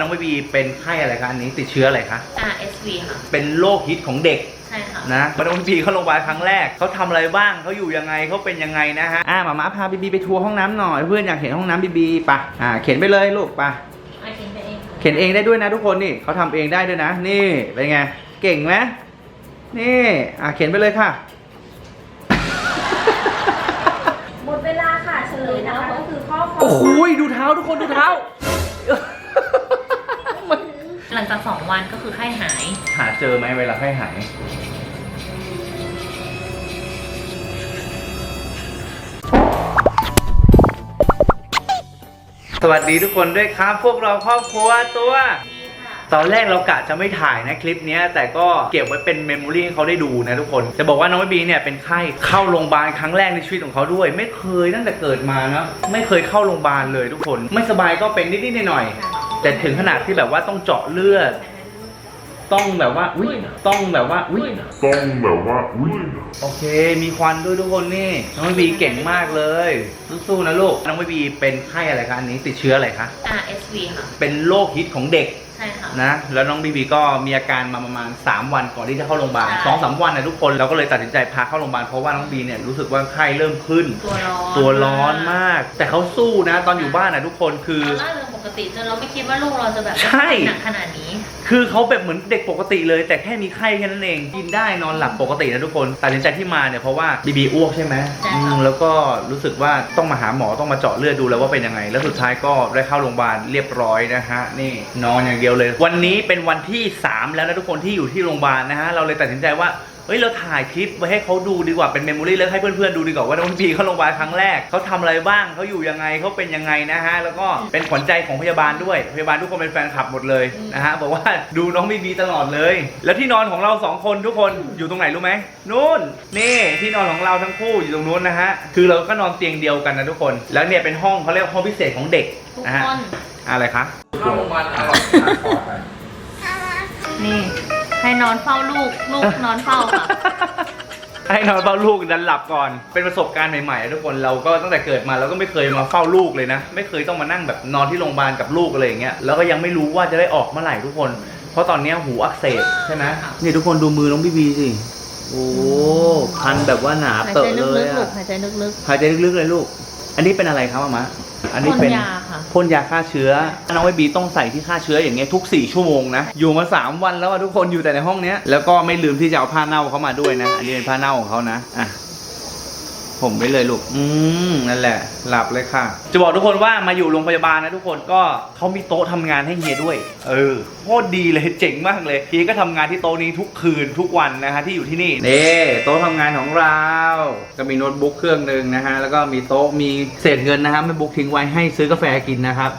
น้องบีบีเป็นไข้อะไรคะอันนี้ติดเชื้ออะไรคะ RSV ค่ะ เป็นโรคฮิตของเด็กใช่ค่ะ นะมาน้องบีบีเข้าโรงพยาบาลครั้งแรกเขาทำอะไรบ้างเขาอยู่ยังไงเขาเป็นยังไงนะฮะอ่ามาม่าพาบีบีไปทัวร์ห้องน้ำหน่อยเพื่อนอยากเห็นห้องน้ำบีบีปะอ่าเข็นไปเลยลูกปะไอเข็นไปเองค่ะเข็นเองได้ด้วยนะทุกคนนี่เขาทำเองได้ด้วยนะ นี่เป็นไงเก่งไหมนี่อ่าเข็นไปเลยค่ะ หมดเวลาค่ะเฉลยนะคะก็คือข้อความโอ้โหดูเท้าทุกคนดูเท้า หลังจาก2วันก็คือไข้หาย หาเจอไหมเวลาไข้หาย สวัสดีทุกคนด้วยครับ พวกเราครอบครัวตัวดีค่ะตอนแรกเรากะจะไม่ถ่ายนะคลิปเนี้ยแต่ก็เก็บไว้เป็นเมมโมรีให้เขาได้ดูนะทุกคน จะบอกว่าน้องบีเนี่ยเป็นไข้เข้าโรงพยาบาลครั้งแรกในชีวิตของเขาด้วย ไม่เคยตั้งแต่เกิดมานะไม่เคยเข้าโรงพยาบาลเลยทุกคน ไม่สบายก็เป็นนิดๆหน่อยๆ แต่ถึงขนาดที่แบบว่าต้องเจาะเลือด ต้องแบบว่าอุ้ยต้องแบบว่าอุ้ยต้องแบบว่าอุ้ยโอเค มีควันด้วยทุกคนนี่น้องบีเก่งมากเลยสู้ๆนะลูกน้องบีเป็นไข้อะไรคะอันนี้ติดเชื้ออะไรคะ RSV ค่ะ เป็นโรคฮิตของเด็กใช่ค่ะ นะ แล้วน้องบีบีก็มีอาการมาประมาณ 3 วันก่อนที่จะเข้าโรงพยาบาลใช่ สองสามวันนะทุกคนเราก็เลยตัดสินใจพาเข้าโรงพยาบาลเพราะว่าน้องบีเนี่ยรู้สึกว่าไข้เริ่มขึ้น ตัวร้อนตัวร้อนมาก แต่เขาสู้นะ ตอนอยู่บ้านนะทุกคนคือเราล่าเริงป กติจนเราไม่คิดว่าลูกเราจะแบบใช่ หนักขนาดนี้ คือเขาแบบเหมือนเด็กปกติเลย แต่แค่มีไข้แค่นั้นเอง กินได้นอนหลับปกตินะทุกคนตัดสินใจที่มาเนี่ยเพราะว่าบีบีอ้วกใช่ไหมใช่อืค่ะมแล้วก็รู้สึกว่าต้องมาหาหมอต้องมาเจาะเลือดดูแล้วว่าเป็นยังไง แล้วสุดท้ายก็ได้เข้าโรงพยาบาลเรียบร้อยนะฮะนี่นอนอย่างเดียวเลย วันนี้เป็นวันที่ 3 แล้วนะทุกคนที่อยู่ที่โรงพยาบาลนะฮะเราเลยตัดสินใจว่า เฮ้ยเราถ่ายคลิปไว้ให้เขาดูดีกว่าเป็นเมมโมรี่แล้วให้เพื่อนๆดูดีกว่าว่าน้องบีเข้าโรงพยาบาลครั้งแรกเขาทำอะไรบ้างเขาอยู่ยังไงเขาเป็นยังไงนะฮะแล้วก็เป็นขวัญใจของพยาบาลด้วย พยาบาลทุกคนเป็นแฟนคลับหมดเลยนะฮะบอกว่าดูน้องบีบีตลอดเลย แล้วที่นอนของเราสองคนทุกคนอยู่ตรงไหนรู้ไหมนู่นนี่ที่นอนของเราทั้งคู่อยู่ตรงนู้นนะฮะคือเราก็นอนเตียงเดียวกันนะทุกคน แล้วเนี่ยเป็นห้องเขาเรียกว่าห้องพิเศษของเด็กทุกนะฮะคนอะไรคะเข้าโรงพยาบาลอร่อยนะขอไปนี่ ให้นอนเฝ้าลูก ลูกนอนเฝ้าค่ะ ให้นอนเฝ้าลูกดันหลับก่อน เป็นประสบการณ์ใหม่ๆอะทุกคน เราก็ตั้งแต่เกิดมาเราก็ไม่เคยมาเฝ้าลูกเลยนะ ไม่เคยต้องมานั่งแบบนอนที่โรงพยาบาลกับลูกอะไรอย่างเงี้ย แล้วก็ยังไม่รู้ว่าจะได้ออกเมื่อไหร่ทุกคน เพราะตอนเนี้ยหูอักเสบใช่ไหมค่ะนี่ทุกคนดูมือน้องบีบีสิ โอ้ พันแบบว่าหนาหายเตใจอะลึเลยกๆลูอะกหายใจลึกหายใจลึกๆเลยลูก อันนี้เป็นอะไรครับมามะอันๆนี้พ่นเป็น ยา ค่ะ พ่นยาฆ่าเชื้อ น้องไอบีต้องใส่ที่ฆ่าเชื้ออย่างเงี้ยทุก 4 ชั่วโมงนะ อยู่มา 3 วันแล้วอะทุกคนอยู่แต่ในห้องเนี้ย แล้วก็ไม่ลืมที่จะเอาผ้าเน่าเขามาด้วยนะ อันนี้เป็นผ้าเน่าของเขานะ อะ ผมไปเลยลูก อืมนั่นแหละ หลับเลยค่ะ จะบอกทุกคนว่ามาอยู่โรงพยาบาลนะทุกคนก็เขามีโต๊ะทำงานให้เฮียด้วย เออโคตรดีเลยเจ๋งมากเลยเฮียก็ทำงานที่โต๊ะนี้ทุกคืนทุกวันนะฮะที่อยู่ที่นี่ นี่โต๊ะทำงานของเรา ก็มีโน้ตบุ๊กเครื่องหนึ่งนะฮะ แล้วก็มีโต๊ะมีเศษเงินนะฮะแม่บุ๊กทิ้งไว้ให้ซื้อกาแฟกินนะครับ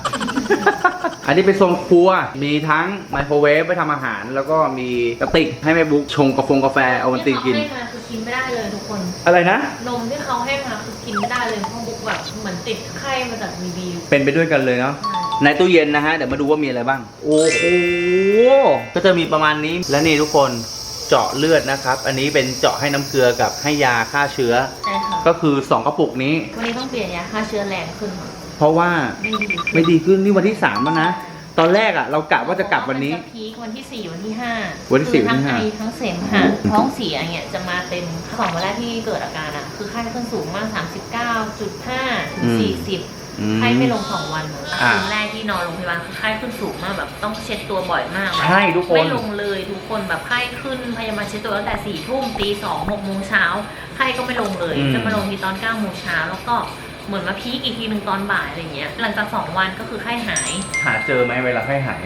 อันนี้เป็นโซนครัว มีทั้งไมโครเวฟไว้ทำอาหาร แล้วก็มีกระติกให้แม่บุ๊กชงกาแฟกาแฟเอาวันตีนกินที่เขาให้มาคือ กินไม่ได้เลยทุกคน อะไรนะ นมที่เขาให้มาคือกินไม่ได้เลยเพราะบุ๊กแบบเหมือนติดไข้มาจากบีบีเป็นไปด้วยกันเลยเนาะใช่ในตู้เย็นนะฮะเดี๋ยวมาดูว่ามีอะไรบ้าง โอ้โหก็จะมีประมาณนี้และนี่ทุกคนเจาะเลือดนะครับ อันนี้เป็นเจาะให้น้ำเกลือกับให้ยาฆ่าเชื้อ ใช่ค่ะ ก็คือ 2กระปุกนี้ วันนี้ต้องเปลี่ยนยาฆ่าเชื้อแรงขึ้นค่ะเพราะว่าไม่ดีขึ้นไม่ดีขึ้นนี่วันที่3แล้วนะ ตอนแรกอะ่ะ เรากะว่าจะกลับวันนี้มัจะพีควันที่สี่วันที่ห้าวันที่สี่วันที่ห้าคือทั้งไอทั้งเสมหะท้องเสียเนี่ยจะมาเต็มสองวันแรกที่เกิดอาการอะ คือไข้ขึ้นสูงมาก 39.5ถึง40อืม ไข้ไม่ลงสองวันอ่า คืนแรกที่นอนโรงพยาบาลคือไข้ขึ้นสูงมากแบบต้องเช็ดตัวบ่อยมากแบบ ใช่ทุกคน ไม่ลงเลยทุกคนแบบไข้ขึ้นพยาบาลเช็ดตัวตั้งแต่สี่ทุ่มตีสองหกโมงเช้าไข้ก็ไม่ลงเลยจะมาลงทีตอนเก้าโมงเช้าแล้วก็ เหมือนมาพีคอีกทีหนึ่งตอนบ่ายอะไรเงี้ย หลังจากสองวันก็คือไข้หาย หาเจอไหมเวลาให้หาย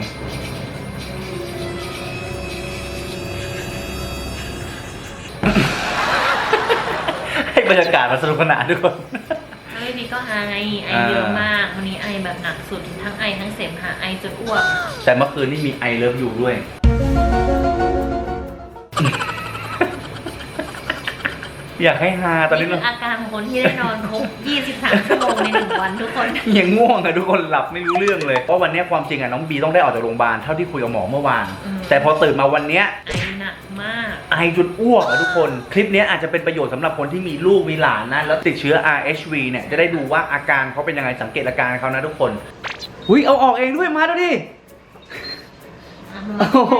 ให้บรรยากาศมาสนุกสนานทุกคน แล้วไม่ดีก็ไอไออ่าเยอะมาก วันนี้ไอแบบหนักสุดทั้งไอทั้งเสมหะไอจนอ้วก แต่เมื่อคืนนี่มีไอเลิฟอยู่ด้วย อยากให้ฮาตอนนี้นี่เราคืออาการของคนที่ได้นอนครบ 23 ชั่วโมงในหนึ่งวันทุกคน ยังง่วงอะทุกคนหลับไม่รู้เรื่องเลยเพราะวันเนี้ยความจริงอะน้องบีต้องได้ออกจากโรงพยาบาลเท่าที่คุยกับหมอเมื่อวาน อืม แต่พอตื่นมาวันเนี้ยไอหนักมาก ไอจนอ้วกอะทุกคน คลิปเนี้ยอาจจะเป็นประโยชน์สำหรับคนที่มีลูกมีหลานนะแล้วติดเชื้อ RHV เนี่ยจะได้ดูว่าอาการเขาเป็นยังไงสังเกตอาการเขานะทุกคนหุยเอาออกเองด้วยมาดูดิ โอ้โห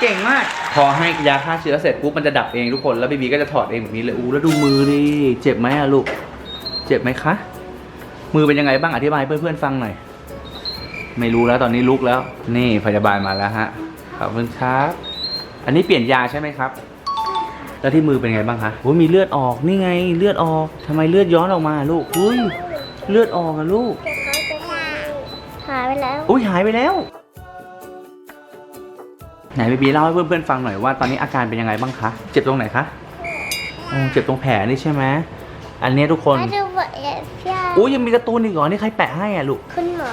เก่งมาก พอให้ยาฆ่าเชื้อเสร็จปุ๊บมันจะดับเองทุกคนแล้วบีบีก็จะถอดเองแบบนี้เลยอู้แล้วดูมือดิเจ็บไหมอะลูก เจ็บไหมคะ มือเป็นยังไงบ้างอธิบายให้เพื่อนๆฟังหน่อยไม่รู้แล้วตอนนี้ลุกแล้ว นี่พยาบาลมาแล้วฮะขอบคุณครับ อันนี้เปลี่ยนยาใช่ไหมครับ แล้วที่มือเป็นไงบ้างคะโอ้ยมีเลือดออกนี่ไงเลือดออกทำไมเลือดย้อนออกมาลูกอุ้ยเลือดออกอะลูกแต่เขาจะทำหายไปแล้วอุ้ยหายไปแล้ว ไหนบีบีเล่าให้เพื่อนๆฟังหน่อยว่าตอนนี้อาการเป็นยังไงบ้างคะ เจ็บตรงไหนคะอ๋อเจ็บตรงแผลนี่ใช่ไหมอันเนี้ยทุกคนมาดูบทเรียนพี่อุ้ยยังมีการ์ตูนอีกเหรอ นี่ใครแปะให้อะลูก คุณหมอ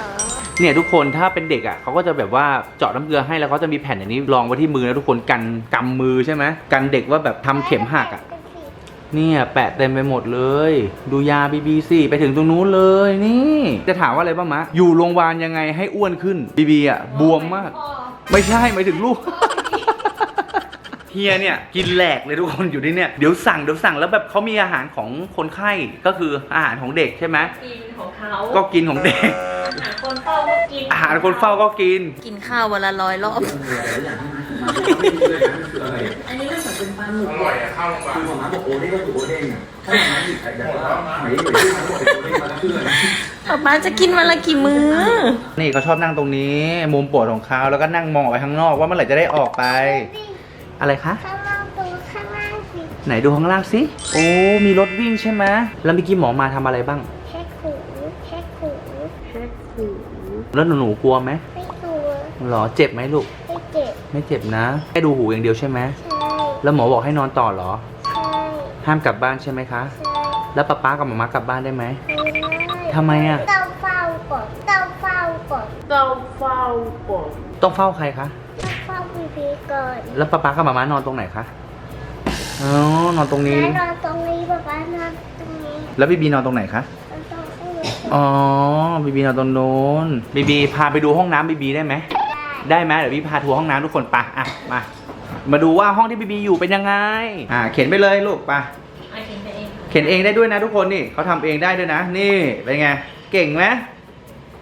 เนี่ยทุกคนถ้าเป็นเด็กอะเขาก็จะแบบว่าเจาะน้ำเกลือให้แล้วเขาจะมีแผ่นอย่างนี้รองไว้ที่มือนะทุกคนกันกำมือใช่ไหมกันเด็กว่าแบบทำเข็มหักอะ เนี่ยแปะเต็มไปหมดเลย ดูยาบีบีสิไปถึงตรงนู้นเลยนี่ จะถามว่าอะไรบ้างมะ อยู่โรงพยาบาลยังไงให้อ้วนขึ้นบีบีอะบวมมาก ไม่ใช่หมายถึงลูก เฮียเนี่ยกินแหลกเลยทุกคนอยู่ที่เนี่ยเดี๋ยวสั่งเดี๋ยวสั่งแล้วแบบเขามีอาหารของคนไข้ก็คืออาหารของเด็กใช่ไหมกินของเขาก็กินของเด็ก อาหารคนเฝ้าก็กินอาหารคนเฝ้าก็กิน กินข้าววันละร้อยรอบ อันนี้มันเหมือนเป็นปลาหมึกอร่อยอะข้าวโรงพยาบาลคือหมาบอกโอเด้งก็คือโอเด้งอะถ้าหมาหยิบไข่แบบว่าหอยหอยที่มันบอกเป็นโอเด้งมาแล้วคืออะไร ป๊าป๊าจะกินวันละกี่มื้อ นี่เขาชอบนั่งตรงนี้ มุมโปรดของเขาแล้วก็นั่งมองออกไปข้างนอกว่าเมื่อไหร่จะได้ออกไป อะไรคะ ข้างล่างดูข้างล่างสิไหนดูข้างล่างสิโอ้มีรถวิ่งใช่ไหมแล้วเมื่อกี้หมอมาทำอะไรบ้าง แค่ขูแค่ขูแค่ขูแล้วหนูหนูกลัวไหมไม่กลัวหรอเจ็บไหมลูก ไม่เจ็บไม่เจ็บนะแค่ดูหูอย่างเดียวใช่ไหมใช่แล้วหมอบอกให้นอนต่อเหรอ ใช่ห้ามกลับบ้านใช่ไหมคะ ใช่แล้วป๊าป๊ากับหมามากลับบ้านได้ไหมไม่ได้ ทำไมอะเต้าเฝ้าก่อนเต้าเฝ้าก่อนต้องเฝ้าใครคะเต้าเฝ้าพีพีก่อนแล้วป๊าป๊ากับหมามานอนตรงไหนคะ อ๋อ นอนตรงนี้แม่นอนตรงนี้ป๊าป๊านอนตรงนี้แล้วบีบีนอนตรงไหนคะ นอนตรงนี้อ๋อ บีบีนอนตรงโน้น บีบีพาไปดูห้องน้ำบีบีได้ไหม ได้ได้ไหมเดี๋ยวพี่พาทัวร์ห้องน้ำทุกคนไปะอะมา มาดูว่าห้องที่บีบีอยู่เป็นยังไง อ่า เข็นไปเลยลูกไปะไอกินไป เองเข็นเองได้ด้วยนะทุกคนนี่เขาทำเองได้ด้วยนะ นี่เป็นไง เก่งไหม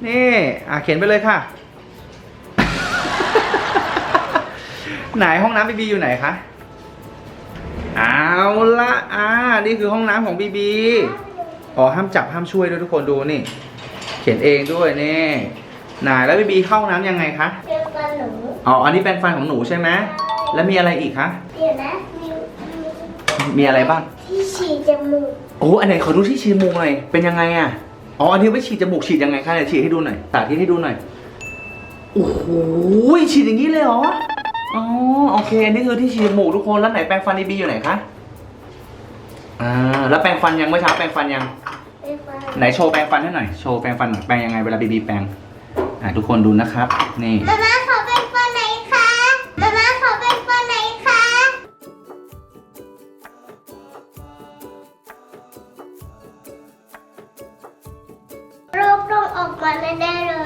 นี่อะเข็นไปเลยค่ะ ไหนห้องน้ำบีบีอยู่ไหนคะเอาละอ่านี่คือห้องน้ำของบีบีอ๋อห้ามจับห้ามช่วยด้วยทุกคนดูนี่ เขียนเองด้วยนี่ไหนแล้วบีบีเข้าห้องน้ำยังไงคะเจอกันหนูอ๋ออันนี้แปรงฟันของหนูใช่ไหมแล้วมีอะไรอีกคะเดี๋ยวนะมีมีมีอะไรบ้าง ที่ฉีดจมูกโอ้อันไหนขอดูที่ฉีดจมูกหน่อยเป็นยังไงอะอ๋ออันนี้ไว้ฉีดจมูกฉีดยังไงคะเดี๋ยวฉีดให้ดูหน่อยสาธิตให้ดูหน่อยโอ้โหฉีดอย่างนี้เลยเหรออ๋อโอเคอันนี้คือที่ฉีดจมูกทุกคนแล้วไหนแปรงฟันดีบีอยู่ไหนคะอ่าแล้วแปรงฟันยังเมื่อเช้าแปรงฟันยังไม่ฟังไหนโชว์แปรงฟันให้หน่อยโชว์แปรงฟันหน่อยแปรงยังไงเวลาบีบีแปรงอ่าทุกคนดูนะครับนี่ มาม่า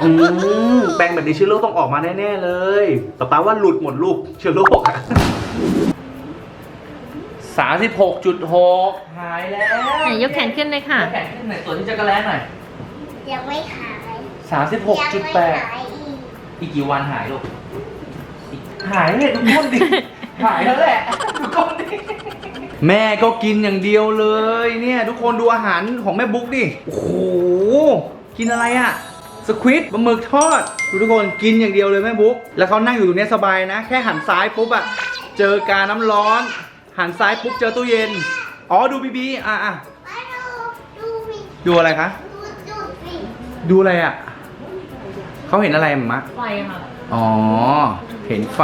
อืมแปรงแบบนี้เชื้อโรคต้องออกมาแน่ๆเลยป๊าป๊าว่าหลุดหมดลูกเชื้อโรคอะสามสิบหกจุดหกหายแล้วไหนยกแขนขึ้นเลยค่ะ ยกแขนขึ้นหน่อยตัวที่จะกระแลหน่อยยังไม่ขายสามสิบหกยัจุดไม่แปดขายอีกอีกกี่วันหายลูกอีกหายเลยทุกคนดิหายแล้วแหละทุกคนดิแม่ก็กินอย่างเดียวเลย เนี่ย ทุกคนดูอาหารของแม่บุ๊กดิโอ้โหกินอะไรอะ สควิตปลาหมึกทอดดูทุกคนกินอย่างเดียวเลยแม่บุ๊กแล้วเขานั่งอยู่ตรงเนี้ยสบายนะ แค่หันซ้ายปุ๊บอะเจอกาน้ำร้อน หันซ้ายปุ๊บเจอตู้เย็น อ๋อดูบีบีอะอะมาดูดูวิดูอะไรคะดูจุดสิดูอะไรอะเขาเห็นอะไรมะไฟค่ะอ๋อ เห็นไฟ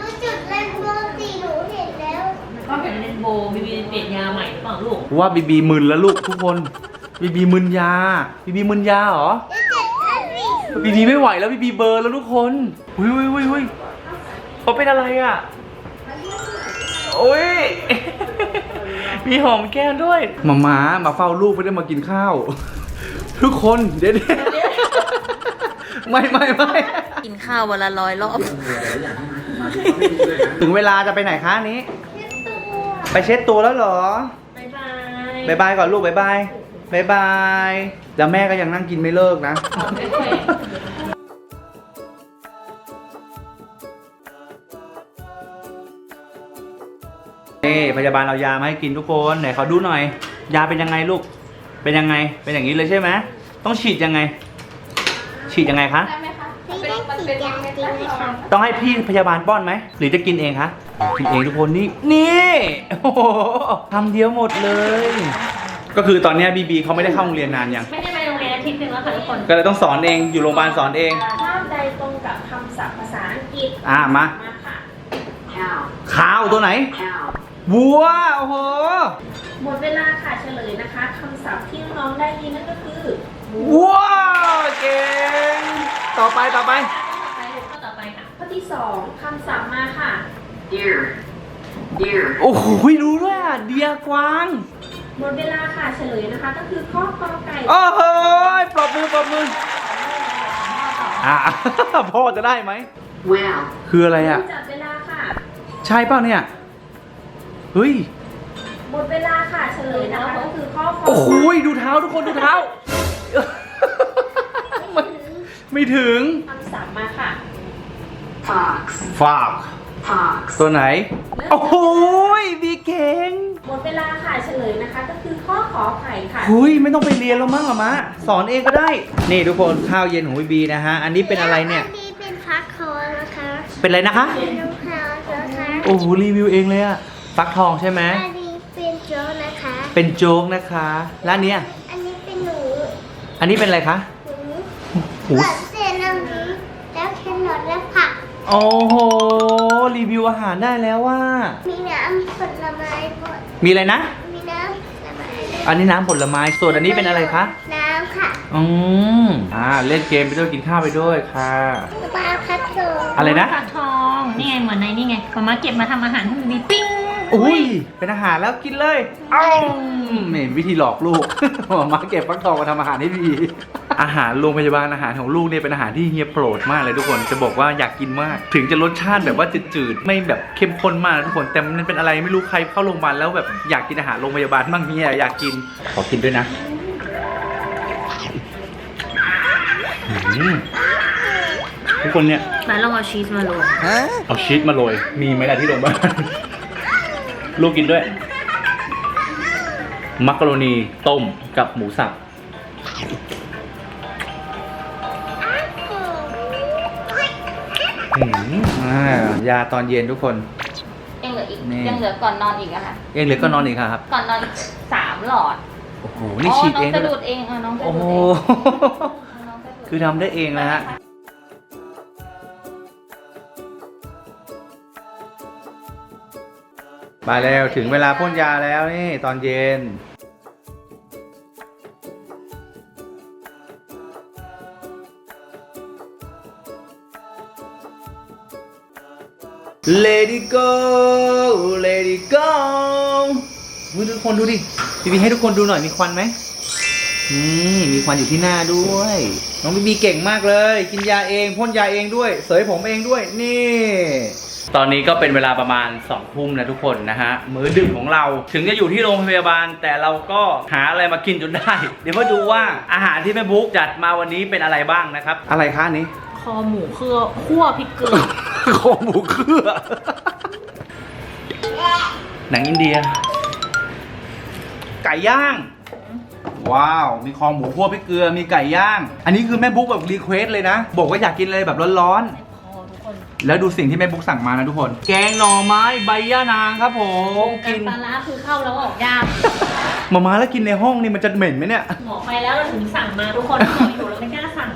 ดูจุดเรนโบว์สิหนูเห็นแล้วก็เห็นเลนโบว์บีบีเปลี่ยนยาใหม่หรือเปล่าลูกว่าบีบีมึนแล้วลูกทุกคนบีบีมึนยาบีบีมึนยาเหรอดูจุดอันนี้ บีบีไม่ไหวแล้วบีบีเบลอร์แล้วทุกคนอุ้ยอุ้ยอุ้ยอุ้ยเขาเป็นอะไรอะโอ้ยมีหอมแก้มด้วยมามามาเฝ้าลูกไม่ได้มากินข้าว ทุกคนเดี๋ยวเดี๋ยวไม่ไม่ไม่กินข้าววันละร้อยรอบ ถึงเวลาจะไปไหนคะอันนี้เช็ดตัวไปเช็ดตัวแล้วเหรอ บ๊ายบายบายบายก่อนลูกบายบาย บายบาย แล้วแม่ก็ยังนั่งกินไม่เลิกนะ นี่พยาบาลเอายามาให้กินทุกคนไหนเขาดูหน่อย ยาเป็นยังไงลูก เป็นยังไง เป็นอย่างนี้เลยใช่ไหมต้องฉีดยังไง ฉีดยังไงคะต้องให้พี่พยาบาลป้อนไหม หรือจะกินเองคะ กินเองทุกคนนี่ นี่ โอ้โหทำเดียวหมดเลย ก็คือตอนเนี้บีบีเขาไม่ได้เข้าโรงเรียนนานยัง ไม่ได้ไปโรงเรียนอาทิตย์หนึ่งแล้วค่ะทุกคนก็เลยต้องสอนเองอยู่โรงพยาบาลสอนเองภาพใดตรงกับคำศัพท์ภาษาอังกฤษอะมา มาค่ะข้าวตัวไหนวัว โอ้โห หมดเวลาค่ะเฉลยนะคะคำศัพท์ที่น้องๆได้ยินนั่นก็คือว้าวเก่ง ต่อไปต่อไป ไปดูข้อต่อไปค่ะข้อที่สองคำศัพท์มาค่ะ Deer. Deer. โอ้โหรู้ด้วยอะ เดียกวาง หมดเวลาค่ะเฉลยนะคะ ก็คือข้อกอไก่โอ้โหปรบมือปรบมืออะ พ่อจะได้ไหม Well. คืออะไรอะ จับเวลาค่ะ ใช่เปล่าเนี่ย เฮ้ย หมดเวลาค่ะเฉลยนะคะก็คือข้อคอโอ้โหดูเท้าทุกคนดูเท้า ไม่ไม่ถึงคำศัพท์มาค่ะ Fox. ฝาก Fox. ตัวไหน โอ้โหบีเก่งห มดเวลาค่ะเฉลยนะคะ ก็คือข้อขอไข่ค่ะ หุยไม่ต้องไปเรียนแล้วมั้งอะมะสอนเองก็ได้ นี่ทุกคนข้าวเย็นของบีบีนะฮะ อันนี้เป็นอะไรเนี่ยอันนี้เป็นฟักทองนะคะเป็นอะไรนะคะ เป็นลูกค้านะคะ โอ้โหรีวิวเองเลยอะฟักทองใช่ไหมอันนี้เป็นโจ๊กนะคะ เป็นโจ๊กนะคะแล้วอันเนี้ยอันนี้เป็นหนูอันนี้เป็นอะไรคะหนูหูเกิดเส้นน้ำนี้แล้วแครอทและผัก โอ้โหรีวิวอาหารได้แล้วว่า มีน้ำผลไม้ห มดมีอะไรนะ มีน้ำผลไม้ด้วยอันนี้น้ำผลไม้ ส่วนอันนี้เป็นอะไรคะ น้ำค่ะอืมอ่า เล่นเกมไปด้วยกินข้าวไปด้วยค่ะ ปลาพัดโตอะไรนะผักทอง นี่ไงเหมือนในนี่ไงมามาเก็บมาทำอาหารให้มีปิ้ง อุ้ย เป็นอาหารแล้วกินเลย เอ้าเห็นวิธีหลอกลูก มาเก็บฟักทองมาทำอาหารให้ดี อาหารโรงพยาบาลอาหารของลูกเนี่ยเป็นอาหารที่เฮียโปรดมากเลยทุกคน จะบอกว่าอยากกินมาก ถึงจะรสชาติแบบว่าจืดๆ ไม่แบบเข้มข้นมากนะทุกคน แต่มันเป็นอะไรไม่รู้ใครเข้าโรงพยาบาลแล้วแบบอยากกินอาหารโรงพยาบาลบ้างเนี่ยอยากกิน ขอกินด้วยนะอืมทุกคนเนี่ยมาลองเอาชีสมาโรยเอาชีสมาโรย มีไหมล่ะที่โรงพยาบาล ลูกกินด้วย มักกะโรนีต้มกับหมูสับอืมอ่ายาตอนเย็นทุกคน ยังเหลืออีกนี่ ยังเหลือก่อนนอนอีกอะค่ะเองเหลือก็นอนอีกครับ ก่อนนอนอีกสามหลอดโอ้โห นี่ฉีดเองน้องจะด้ดูวยดเองเออน้องจะโอ้ดูโหดเองน้องจะดูด คือทำได้เองนะฮะ ไปแล้วถึงเวลาพ่นยาแล้วนี่ตอนเย็น Lady go Lady go อุ๊ยทุกคนดูดิพี่บีให้ทุกคนดูหน่อยมีควันไหมนี่มีควันอยู่ที่หน้าด้วย น้องบีบีเก่งมากเลย กินยาเองพ่นยาเองด้วย เสยผมเองด้วย นี่ ตอนนี้ก็เป็นเวลาประมาณ2องทุ่มนะทุกคนนะฮะมื้อดึกของเราถึงจะอยู่ที่โรงพยาบาล แต่เราก็หาอะไรมากินจนได้ เดี๋ยวมาดูว่าอาหารที่แม่บุ๊กจัดมาวันนี้เป็นอะไรบ้างนะครับ อะไรคะอันนี้คอหมูเครือคั่วพริกเกลือ คอหมูเครือ หนังอินเดีย ไก่ย่าง ว้าว มีคอหมูคั่วพริกเกลือมีไก่ย่าง อันนี้คือแม่บุ๊กแบบรีเควสเลยนะ บอกว่าอยากกินอะไรแบบร้อนคอทุกคนๆ แล้วดูสิ่งที่แม่บุ๊กสั่งมานะทุกคน แกงหน่อไม้ใบย่านางครับผมกินปลาร้าคือเข้าแล้วออกยากมามาแล้วกินในห้องนี่มันจะเหม็นไหมเนี่ย หมอไปแล้วเราถึงสั่งมาทุกคนหมออยู่เราไม่กล้าสั่ง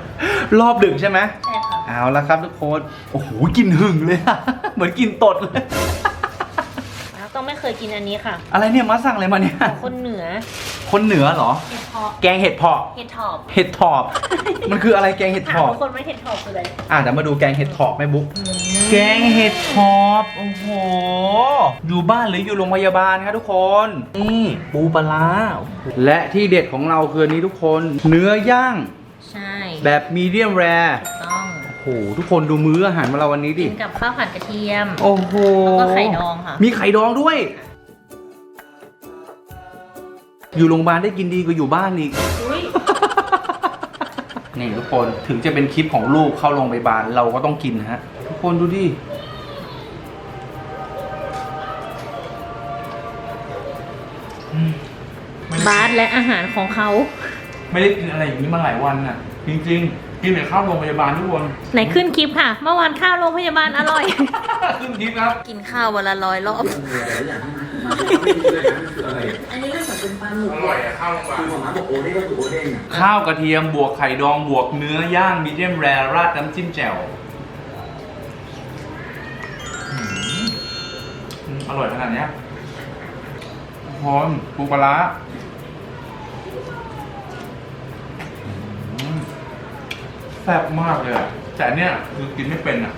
รอบดึกใช่ไหมใช่ค่ะ เอาละครับทุกคน โอ้โหกินหึงเลยอะเหมือนกินตดเลยแล้วก็ไม่ เคยกินอันนี้ค่ะอะไรเนี่ยมาสั่งอะไรมาเนี่ยคนเหนือคนเหนือเหรอ เห็ดทอบแกงเห็ดเพาะเห็ดทอบเห็ดถอบ มันคืออะไรแกงเห็ดถาถมอบทุกคนว่าเห็ดทอบคืออะไรอะเดี๋ยวมาดูแกงเห็ดถอบแม่บุ๊กแกงเห็ดถอบโอ้โหอยู่บ้านหรืออยู่โรงพยาบาลครับทุกคนนี่ปูปลาร้าโอ้โหและที่เด็ดของเราคืออนนี้ทุกคน เนื้อย่างใช่ แบบมีเดียมแรร์ถูกต้องโอ้โหทุกคนดูมื้ออาหารของเราวันนี้ดิกินกับข้าวผัดกระเทียม โอ้โหแล้วก็ไข่ดองค่ะ มีไข่ดองด้วย อยู่โรงพยาบาลได้กินดีกว่าอยู่บ้านอีก อุ้ยนี่ทุกคนถึงจะเป็นคลิปของลูกเข้าโรงพยาบาลเราก็ต้องกินนะฮะ ทุกคนดูดิไม่ได้บาสและอาหารของเขา ไม่ได้กินอะไรอย่างนี้มาหลายวันอะ จริง ๆ กินแต่ข้าวโรงพยาบาลทุกคนไหนขึ้นคลิปค่ะ เมื่อวานข้าวโรงพยาบาลอร่อย ขึ้นคลิปครับกินข้าววันละร้อยรอบ อันนี้ก็เหมือนเป็นปลาหมึกอร่อยอะข้าวโรงพยาบาลคือหมอม้าบอกโอเด้งก็คือโอเด้งอะข้าวกระเทียมบวกไข่ดองบวกเนื้อย่างมีเดียมแรราดน้ำจิ้มแจ่วอืมอืมอร่อยขนาดเนี้ยหอมปูปลาร้า แซ่บมากเลยอะแต่อันเนี้ยคือกินไม่เป็นอะ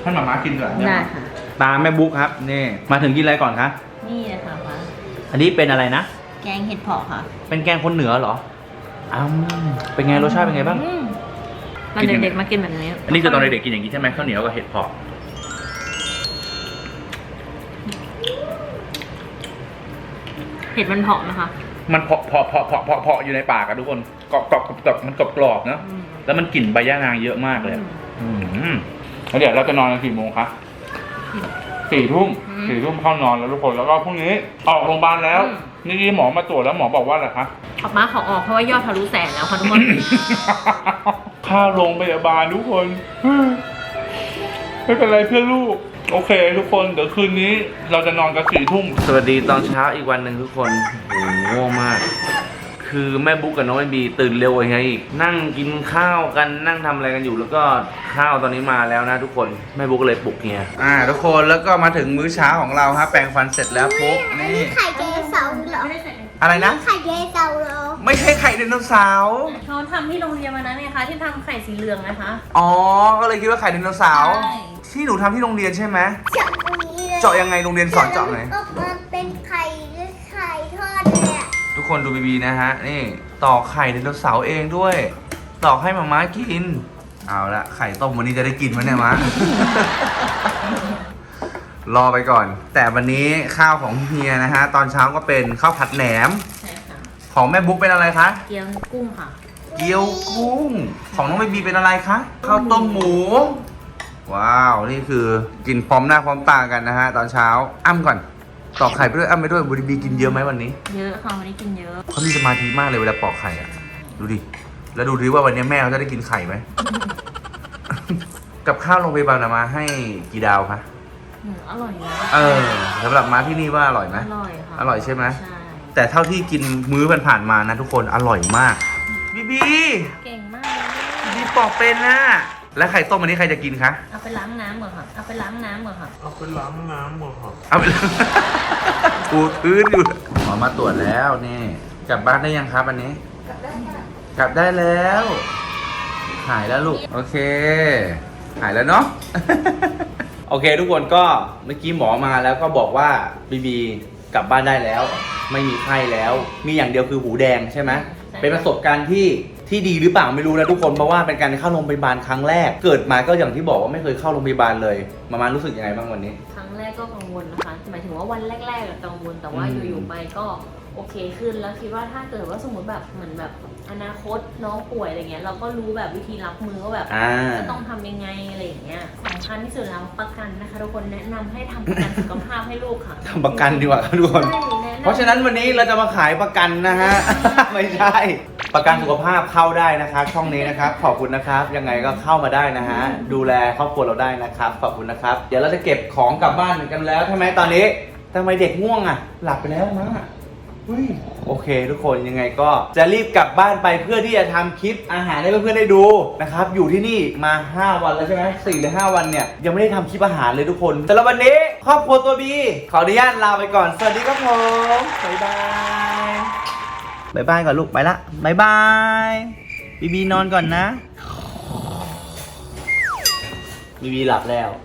ให้หมาม้ากินก่อนได้ค่ะ ตามแม่บุ๊กครับนี่มาถึงกินอะไรก่อนคะนี่นะคะบาสอันนี้เป็นอะไรนะ แกงเห็ดเผาะค่ะเป็นแกงคนเหนือเหรออ้าวเป็นไงรสชาติเป็นไงบ้าง อืมตอนเด็กๆมากินแบบนี้อันนี้คือตอนเด็กๆกินอย่างนี้ใช่ไหมข้าวเหนียวกับเห็ดเผาะเห็ดมันเผาะนะคะ มันเพาะเพาะเพาะเพาะเพาะเพาะอยู่ในปากอะทุกคนกรอบกรอบกรอบกรอบมันกรอบกรอบๆเนอะอืมแล้วมันกลิ่นใบย่านางเยอะมากเลยอืมอืมแล้วเดี๋ยวเราจะนอนกันกี่โมงคะสี่ทุ่มอืมสี่ทุ่มเข้านอนแล้วทุกคนแล้วก็พรุ่งนี้ออกโรงพยาบาลแล้ว อืมนี่หมอมาตรวจแล้วหมอบอกว่าอะไรคะ ออกมาขอออกเพราะว่ายอดทะลุแสนแล้วค่ะทุกคน ค่าโรงพยาบาลทุกคน ไม่เป็นไรเพื่อลูก โอเค ทุกคนเดี๋ยวคืนนี้เราจะนอนกันสี่ทุ่มสวัสดีตอนเช้าอีกวันหนึ่งทุกคนโอ้โหง่วงมาก คือแม่บุ๊กกับน้องไอบีตื่นเร็วกว่าไงอีก นั่งกินข้าวกันนั่งทำอะไรกันอยู่ แล้วก็ข้าวตอนนี้มาแล้วนะทุกคนแม่บุ๊กก็เลยปลุกเฮียอ่าทุกคนแล้วก็มาถึงมื้อเช้าของเราฮะแปรงฟันเสร็จแล้วปุ๊บอันนี่นี้ไข่ไดโนเสาร์เหรออะไรนะ ไข่ไดโนเสาร์เหรอไม่ใช่ไข่ไดโนเสาร์เขาทำที่โรงเรียนวันนั้นไงคะที่ทำไข่สีเหลืองนะคะ อ๋อก็เลยคิดว่าไข่ไดโนเสาร์ ใช่ ที่หนูทำที่โรงเรียนใช่ไหมเจาะตรงนี้เลยเจาะยังไงโรงเรียนสอนเจาะไงออกมาเป็นไข่หรือไข่ทอดเลยอะทุกคนดูบีบีนะฮะ นี่ตอกไข่ไดโนเสาร์เองด้วยตอกให้มาม่ากิน เอาละไข่ต้มวันนี้จะได้กินไหมเนี่ยมะ รอไปก่อน แต่วันนี้ข้าวของเฮียนะฮะ ตอนเช้าก็เป็นข้าวผัดแหนม ใช่ค่ะของแม่บุ๊กเป็นอะไรคะ เกี๊ยวกุ้งค่ะ เกี๊ยวกุ้ง ของน้องบีบีเป็นอะไรคะข้าวต้มหมู ว้าว นี่คือกินพร้อมหน้าพร้อมตากันนะฮะ ตอนเช้าอ้ำก่อนตอกไข่ไปด้วยอ้ำไปด้วยบูบีบีกินเยอะไหมวันนี้ เยอะค่ะวันนี้กินเยอะเขามีสมาธิมากเลยเวลาปอกไข่อะดูดิ แล้วดูดิว่าวันนี้แม่เขาจะได้กินไข่ไหม กับข้าวโรงพยาบาลเอามาให้กี่ดาวคะอืมอร่อยนะเออสำหรับมาที่นี่ว่าอร่อยไหม อร่อยค่ะอร่อยใช่ไหม ใช่ แต่เท่าที่กินมื้อผ่านๆมานะทุกคนอร่อยมากบีบีเก่งมากเลยบีปอกเป็นนะ แล้วไข่ต้มอันนี้ใครจะกินคะ เอาไปล้างน้ำก่อนค่ะ เอาไปล้างน้ำก่อนค่ะ เอาไปล้างน้ำก่อนครับเอาไป ปูพื้นอยู่หมอมาตรวจแล้วนี่ กลับบ้านได้ยังครับอันนี้ กลับได้แล้ว หายแล้วลูก โอเค หายแล้วเนาะ โอเค ทุกคนก็เมื่อกี้หมอมาแล้วก็บอกว่าบีบีกลับบ้านได้แล้ว ไม่มีไข้แล้ว มีอย่างเดียวคือหูแดงใช่ไหมใช่เป็นประสบการณ์ที่ ที่ดีหรือเปล่าไม่รู้นะทุกคนเพราะว่าเป็นการเข้าโรงพยาบาลครั้งแรก เกิดมาก็อย่างที่บอกว่าไม่เคยเข้าโรงพยาบาลเลย มามารู้สึกยังไงบ้างวันนี้ ครั้งแรกก็กังวลนะคะ หมายถึงว่าวันแรกๆอะกังวลแต่ว่าอืม อยู่ๆไปก็ โอเคขึ้นแล้วคิดว่าถ้าเกิดว่าสมมติแบบเหมือนแบบอนาคตน้องป่วยอะไรเงี้ย เราก็รู้แบบวิธีรับมือว่าแบบอ่า จะต้องทำยังไงอะไรอย่างเงี้ยสำคัญที่สุดแล้วประกันนะคะทุกคนแนะนำให้ทำประกันสุขภาพให้ลูกค่ะทำประกันดีกว่าครับทุกคน ใช่แนำเพราะฉะนั้นวันนี้เราจะมาขายประกันนะฮะ ไม่ใช่ ประกันสุขภาพเข้าได้นะครับ ช่องนี้นะครับ ขอบคุณนะครับ ยังไงก็เข้ามาได้นะฮะ ดูแลครอบครัวเราได้นะครับ ขอบคุณนะครับ เดี๋ยวเราจะเก็บของกลับบ้านกันแล้วใช่ไหมตอนนี้ทำไมเด็กง่วงอะ หลับไปแล้วนะ เฮ้ยโอเค ทุกคนยังไงก็จะรีบกลับบ้านไปเพื่อที่จะทำคลิปอาหารให้เพื่อนๆได้ดูนะครับ อยู่ที่นี่มา 5 วันแล้วใช่ไหมสี่หรือ5วันเนี่ย ยังไม่ได้ทำคลิปอาหารเลยทุกคนแต่ละวันนี้ครอบครัวตัวบี ขออนุญาตลาไปก่อน สวัสดีครับผมบ๊ายบายบ๊ายบายก่อนลูกไปละบ๊ายบายบีบีนอนก่อนนะบีบีหลับแล้ว